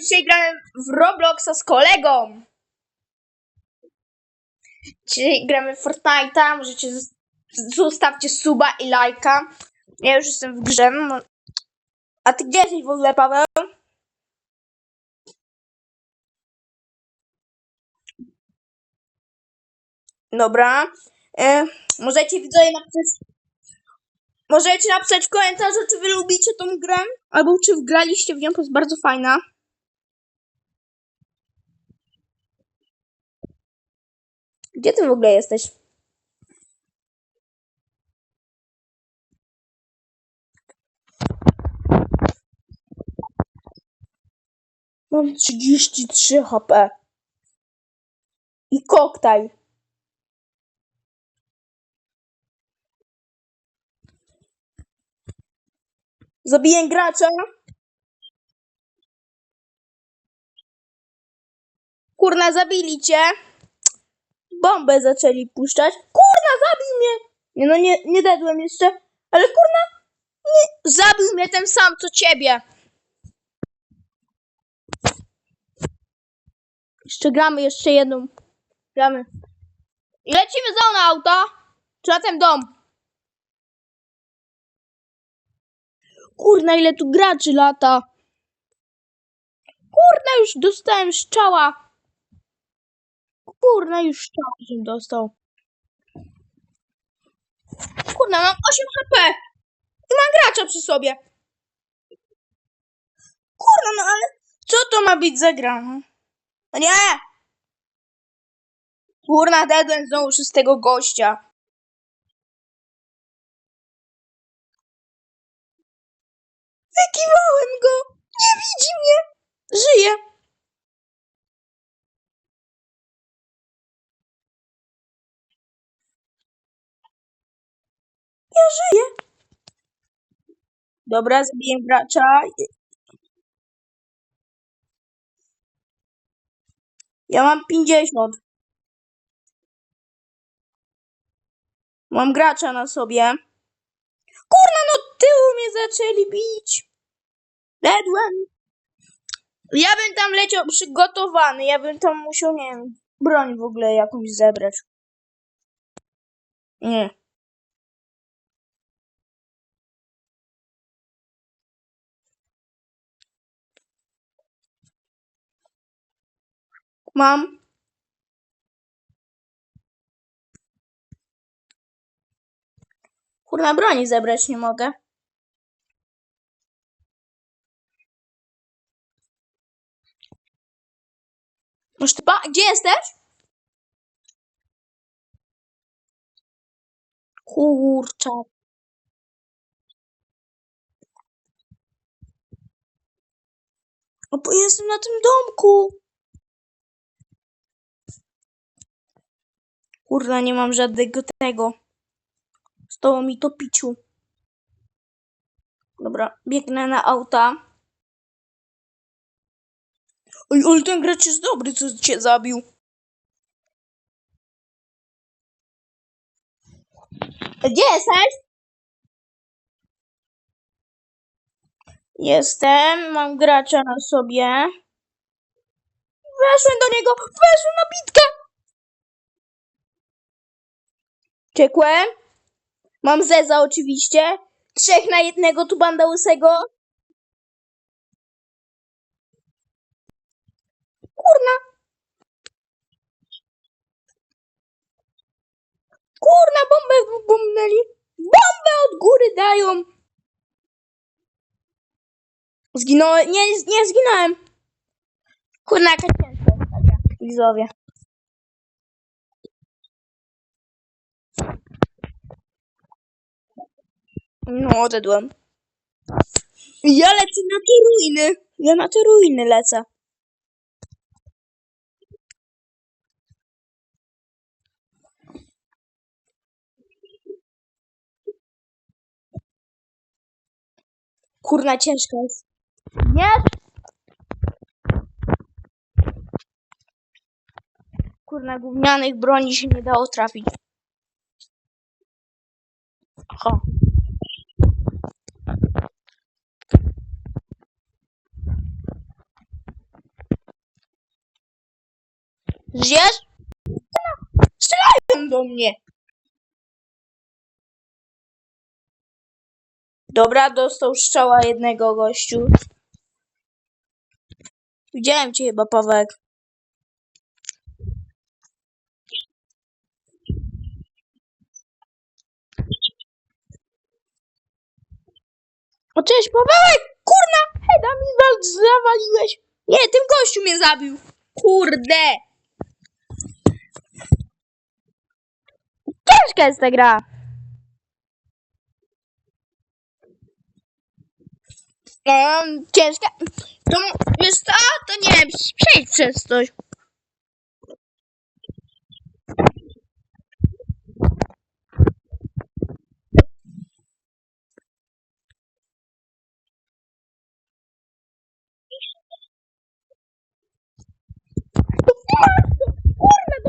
dzisiaj gramy w Robloxa z kolegą. Dzisiaj gramy w Fortnite'a, możecie zos- zostawcie suba i lajka. Ja już jestem w grze. no. A ty gdzie jesteś w ogóle, Paweł? Dobra. E, możecie widzowie napisać Możecie napisać w komentarzu, czy wy lubicie tą grę, albo czy wgraliście w nią, bo jest bardzo fajna. Gdzie ty w ogóle jesteś? Mam 33 HP. I koktajl. Zabiję gracza. Kurna, zabili cię. Bombę zaczęli puszczać. Kurna, zabił mnie. Nie no, nie, nie dedłem jeszcze. Ale kurna, nie, zabił mnie ten sam, co ciebie. Jeszcze gramy, jeszcze jedną. Gramy. I lecimy za na auto. Czy na ten dom? Kurna, ile tu graczy lata. Kurna, już dostałem strzała. Kurna, już żem dostał. Kurna, mam 8 HP. I mam gracza przy sobie. Kurna, no ale co to ma być za gra? no? No nie! Kurna, dedłem znowu szóstego gościa. Ja żyję! Dobra, zabiję gracza. Ja mam 50. Mam gracza na sobie. Kurna, no tyłu mnie zaczęli bić. Dedłem. Ja bym tam leciał przygotowany. Ja bym tam musiał, nie wiem, broń w ogóle jakąś zebrać. Nie. Mam. Kurna, broni zebrać nie mogę. Masz typa? Gdzie jesteś? Kurczę. O, bo jestem na tym domku. Kurna, nie mam żadnego tego. Stało mi to piciu. Dobra, biegnę na auta. Oj, ale ten gracz jest dobry, co cię zabił. Gdzie jesteś? Jestem, mam gracza na sobie. Weszłem do niego, weszłem na bitkę. Ciekłem. Mam Zeza oczywiście. Trzech na jednego tu banda łysego. Kurna. Kurna, bombę bombnęli. Bombę od góry dają. Zginąłem. Nie, nie zginąłem. Kurna, jaka ciężka widzowie. No, odedłem. Ja lecę na te ruiny. Ja na te ruiny lecę. Kurna, ciężka jest. Nie! Kurna, gównianych broni się nie dało trafić. Aha. Zjesz? Strzelają do mnie! Dobra, dostał strzała jednego gościu. Widziałem cię chyba, Pawek. O, cześć, Pawełek! Kurna! Heda mi wal- zawaliłeś! Nie, tym gościu mnie zabił! Kurde! Ciężka jest ta gra. Um, ciężka. To wiesz co? To nie wiem, przejdź przez coś.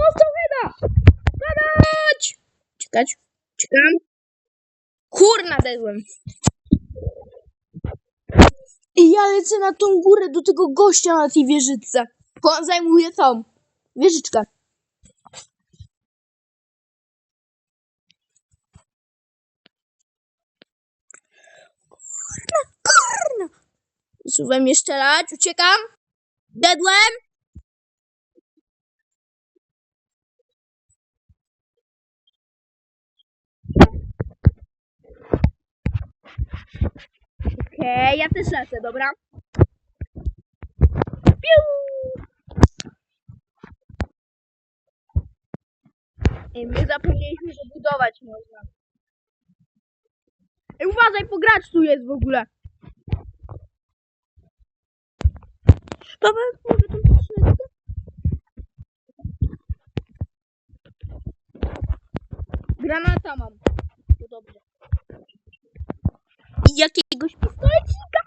Dostał heda! Gadać! Czekać, czekam. Kurna, dedłem. I ja lecę na tą górę do tego gościa na tej wieżyczce. Bo on zajmuje tą wieżyczkę. Kurna, kurna. Zsuwam jeszcze raz, uciekam. Dedłem. Okej, ja też lecę, dobra? Piu! Ej, my zapomnieliśmy, że budować można. Ej, uważaj, pogracz tu jest w ogóle. Paweł, może tam poszedł? Granata mam. To dobrze. I jakiegoś pistolecika.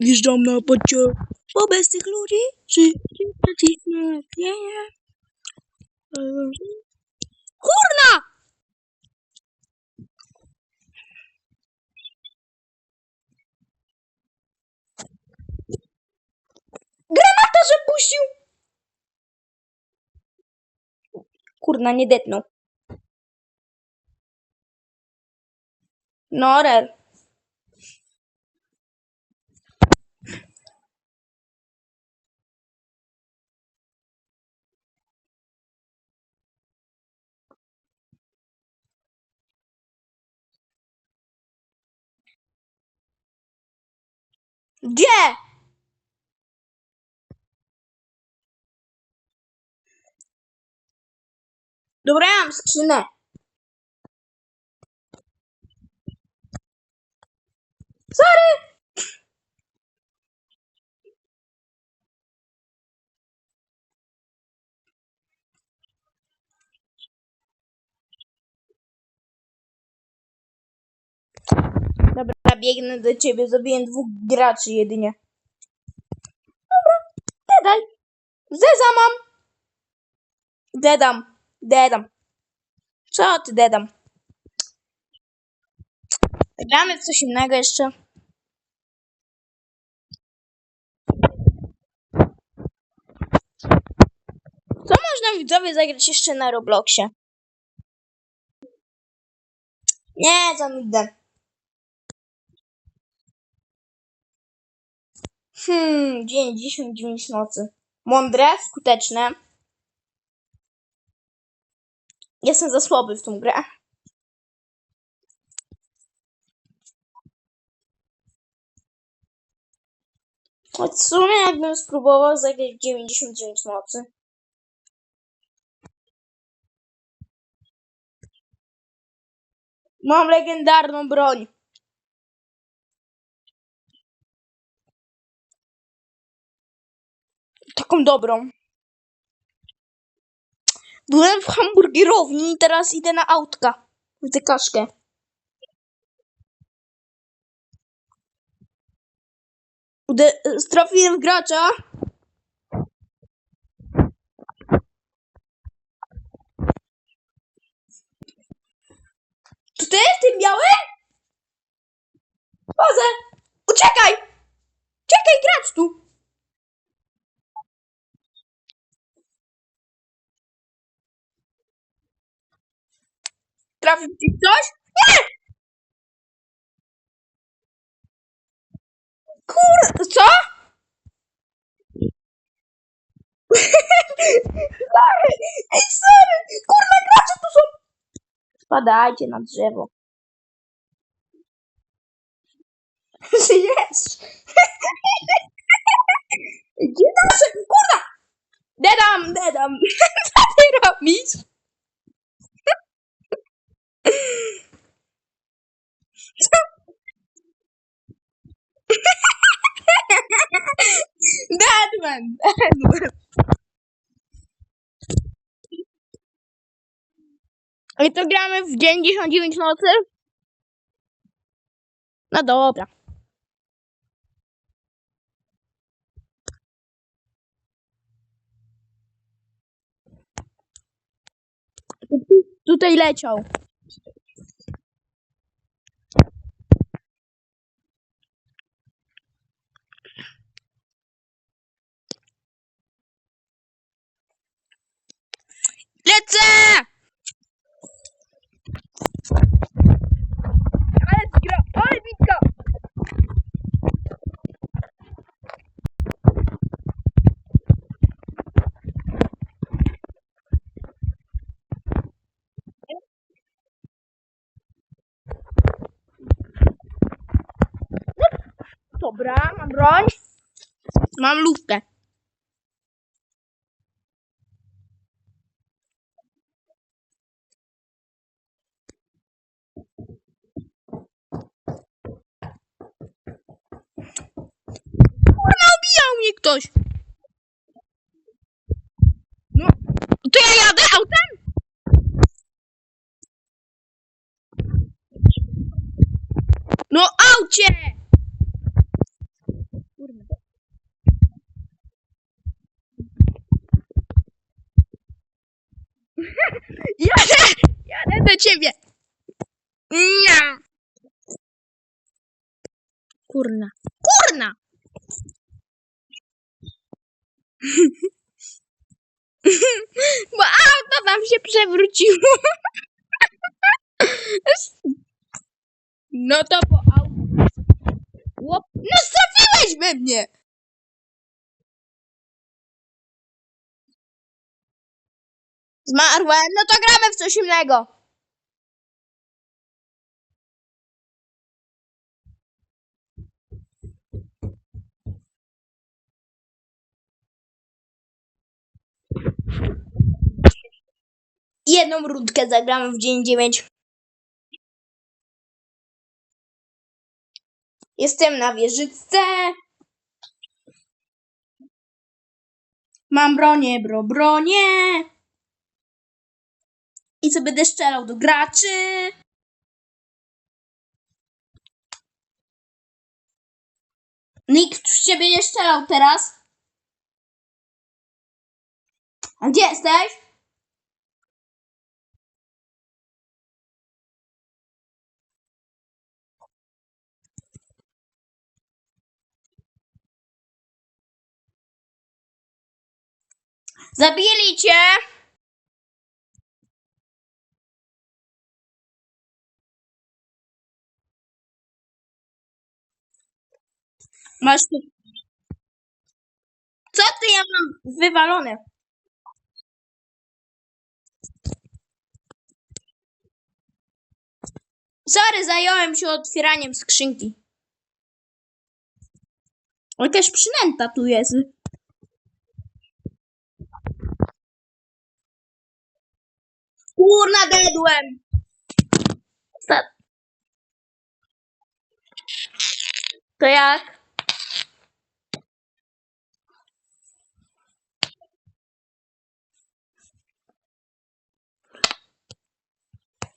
Wjeżdżam na pociąg. Bo bez tych ludzi tracimy. Nie, nie. Kurna! Granata, że puścił! Kurna, nie detnął. No, Gdzie? Dobra, ja mam skrzynę. Sorry! Dobra, biegnę do ciebie. Zabiję dwóch graczy jedynie. Dobra, dedaj. Zeza mam. Dedam. Dedam. Co ty dedam? Gramy coś innego jeszcze. Co można widzowie zagrać jeszcze na Robloxie? Nie, za Hmm, dzień 10 nocy. Mądre, skuteczne. Jestem za słaby w tą grę. Choć w sumie jakbym spróbował zagrać w 99 nocy. Mam legendarną broń. Taką dobrą. Byłem w hamburgerowni i teraz idę na autka. Widzę kaszkę. Ude- trafiłem w gracza. To ty w tym białym? Chodzę! Uciekaj! Czekaj, gracz tu! Trafił ci ktoś? Nie! Kur... Co? sorry! Ej, sorry! Kurna, gracze tu są! Spadajcie na drzewo. Jest! Gdzie nasze? Kurna! Dedam, dedam! Co ty robisz? Deadman! Deadman! I to gramy w dzień 99 nocy? No dobra. Tutaj leciał. Lecę! Ale zgra... Ale bitka! Dobra, mam broń. Mam lufkę. Kurna, obijał mnie ktoś. No, to ja jadę autem? No, aucie! Jadę! Jadę do ciebie! Kurna. Kurna! Bo auto tam się przewróciło. No to po auto. Łop. No strafiłeś we mnie! Zmarłem. No to gramy w coś innego. Jedną rundkę zagramy w dzień 9. Jestem na wieżyczce. Mam bronię, bro, bronię. I co będę strzelał do graczy. Nikt z ciebie nie strzelał teraz. A gdzie jesteś? Zabili cię! Masz tu. Co ty ja mam wywalone? Sorry, zająłem się otwieraniem skrzynki. O, jakaś przynęta tu jest. Kurna, dedłem! To jak?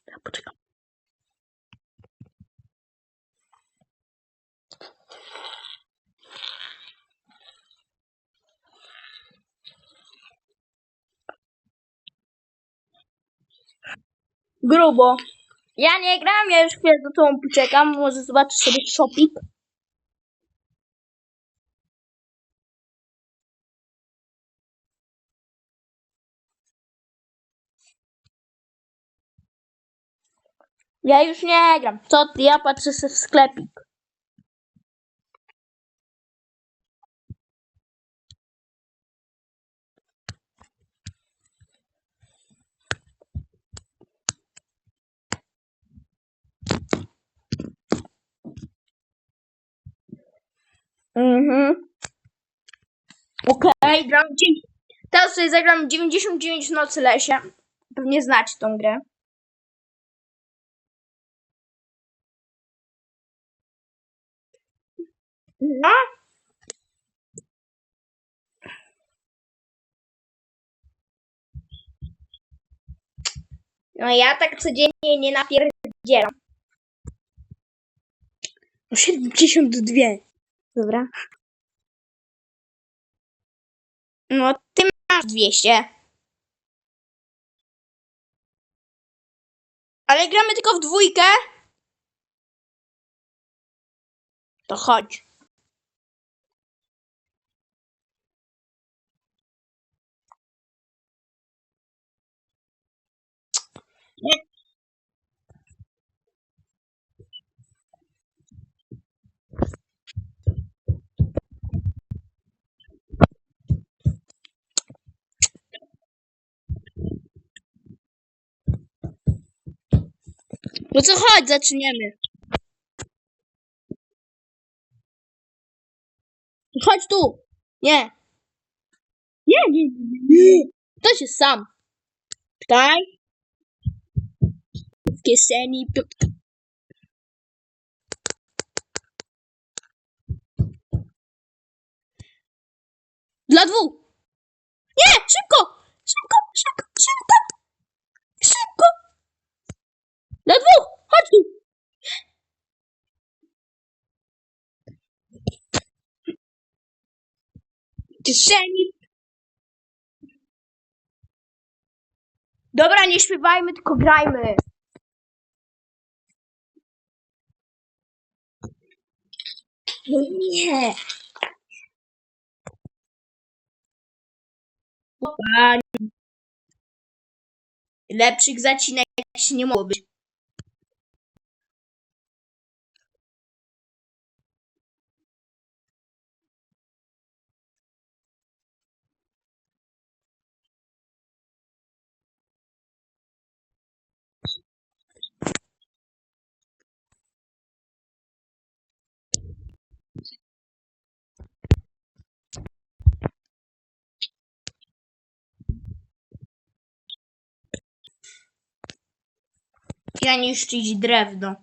Ja Grubo. Ja nie gram, ja już chwilę do tobą poczekam. Może zobaczysz sobie shopik. Ja już nie gram. Co ty? Ja patrzę sobie w sklepik. Mhm. Okej, gram dziew- Teraz sobie zagram 99 nocy lesie. Pewnie znacie tą grę. No. No ja tak codziennie nie napierdzielam. 72. Dobra. No ty masz 200. Ale gramy tylko w dwójkę? To chodź. No co chodź, zaczniemy. Chodź tu. Nie. Nie, nie, nie. To się sam. Tutaj. W kieszeni. Dla dwóch. Nie. Szybko, szybko, szybko. Szybko. Dla dwóch. Chodź tu. kieszeni. Dobra, nie śpiewajmy, tylko grajmy. No nie. Pani. Lepszych zacinek się nie mogło być. Ja niszczyć drewno.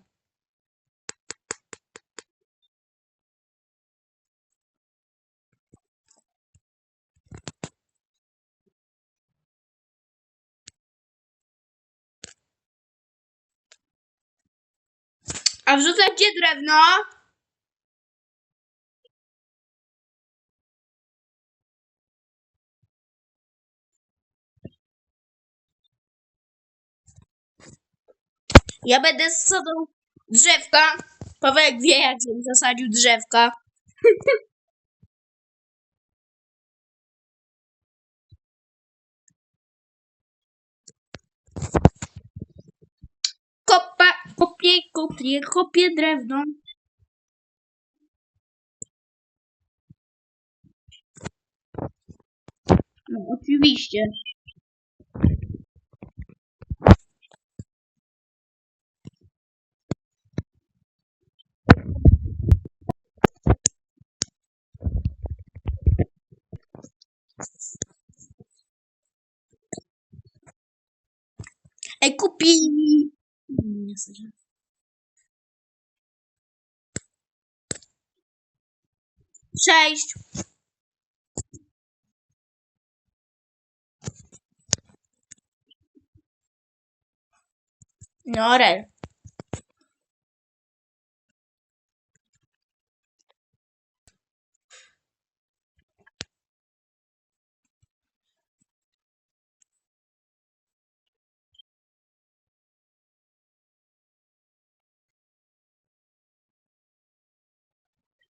A wrzucać gdzie drewno? Ja będę sadzał drzewka. Pawełek wie, jak żebym zasadził drzewka. Kopa, kopie, kopie, kopie drewno. No, oczywiście. Ej, kupi... Nie chcę. Cześć.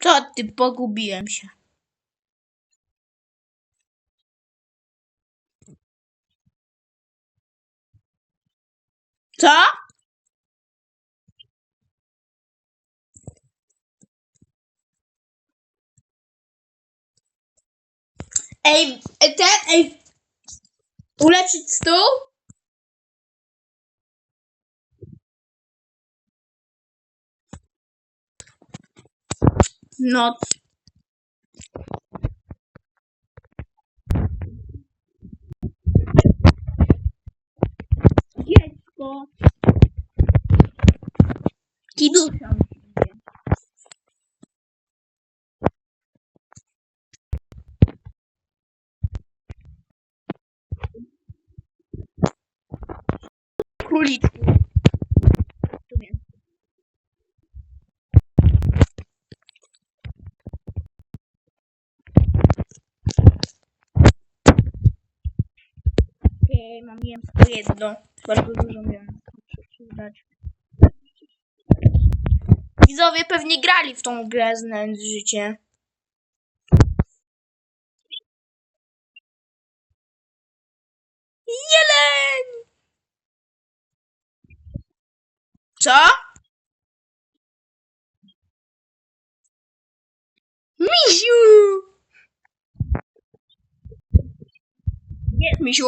To ty, pogubiłem się. Co? Ej, e, ten, ej, uleczyć stół? No. Dziecko. Kidusia. Króliczku. Tu jest. Mam mięsko jedno. Bardzo dużo miałem. Przyznać. Widzowie pewnie grali w tą grę znając życie. Jeleń! Co? Misiu! Jest misiu.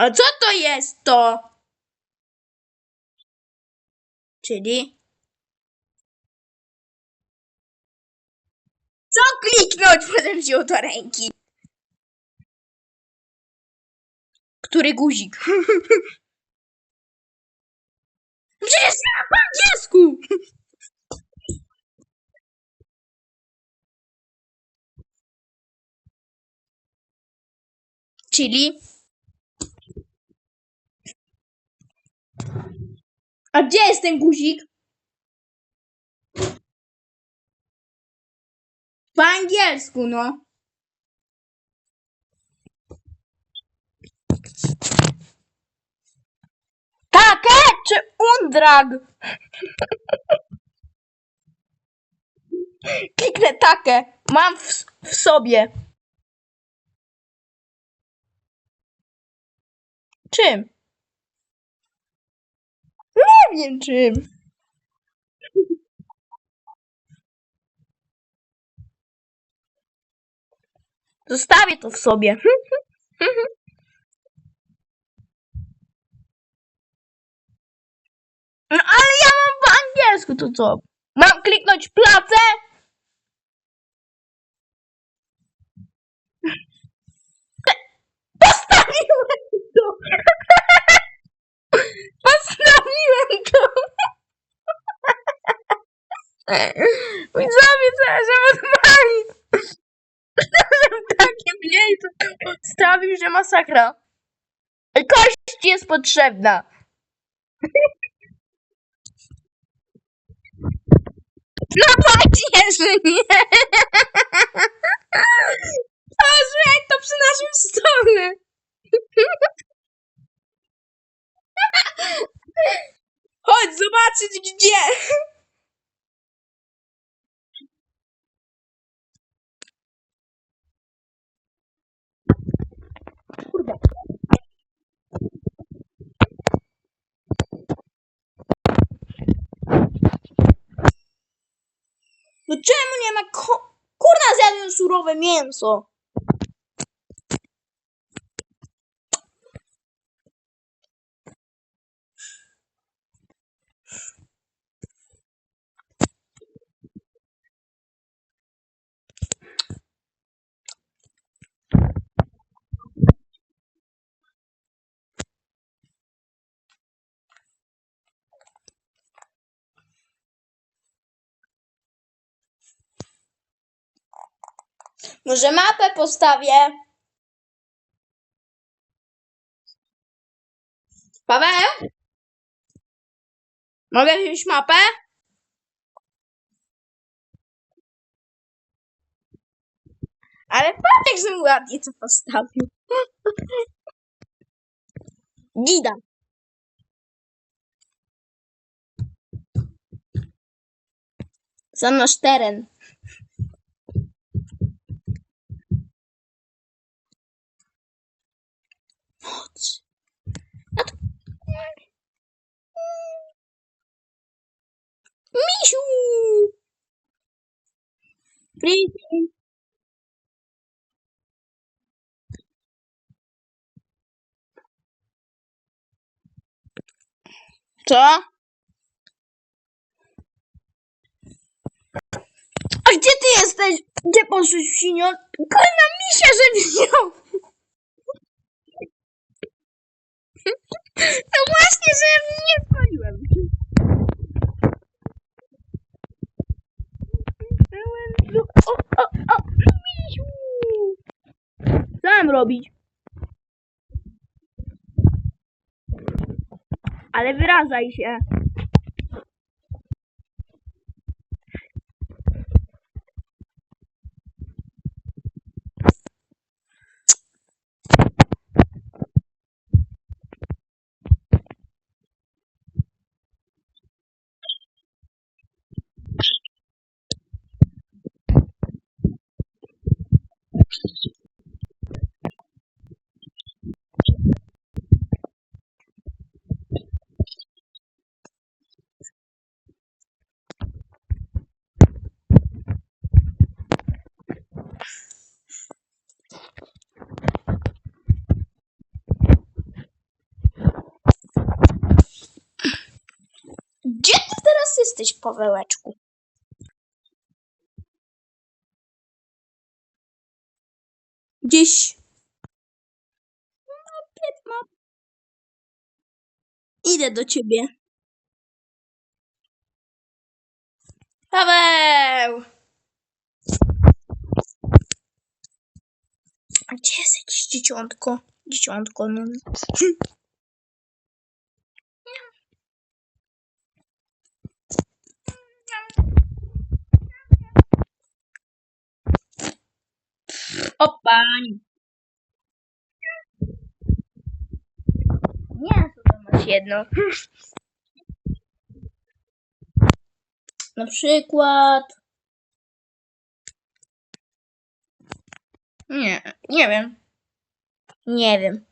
A co to jest to? Czyli? Co kliknąć, potem wziął do ręki? Który guzik? Przecież ja po angielsku! Czyli? A gdzie jest ten guzik? Po angielsku, no. Takie czy undrag? Kliknę takie. Mam w, w sobie. Czym? Nie wiem czym. Zostawię to w sobie. No ale ja mam po angielsku, to co? Mam kliknąć placę? Postawiłem to! Postawiłem to! Widzowie, ja się odpalić? w takim miejscu stawił, że masakra. Kość jest potrzebna. No właśnie, że nie. Boże, jak to przy naszym stole. Chodź zobaczyć gdzie. Kurde. No czemu nie ma ko... Kurna, zjadłem surowe mięso. Może mapę postawię? Paweł? Mogę wziąć mapę? Ale patrz, jak żebym ładnie to postawił. Gida. Za nasz teren. Misiu! Freaking. Co? A gdzie ty jesteś? Gdzie poszłeś, Sinio? Kolna misia, że wziął. No właśnie, że nie spaliłem. O, o, o, misiu. Co mam robić? Ale wyrażaj się. Gdzie ty teraz jesteś, Pawełeczku? Gdzieś. No, ma. Idę do ciebie. Paweł! A gdzie jest jakieś dzieciątko? Dzieciątko, no. O pani. Nie, to masz jedno. Na przykład. Nie, nie wiem. Nie wiem.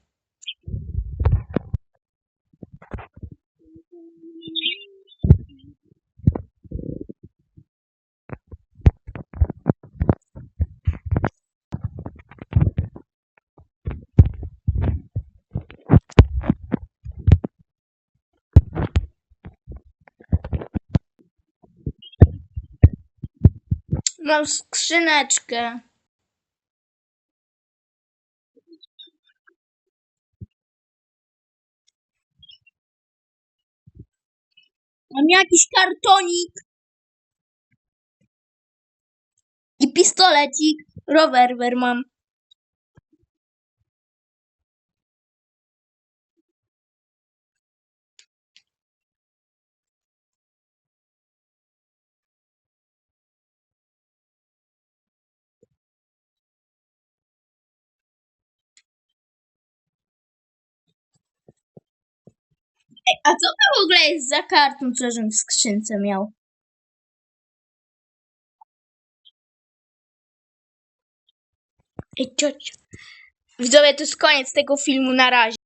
Mam skrzyneczkę. Mam jakiś kartonik. I pistolecik. Rower mam. A co to w ogóle jest za karton, co żem w skrzynce miał? Ej, cioć. Widzowie, to jest koniec tego filmu na razie.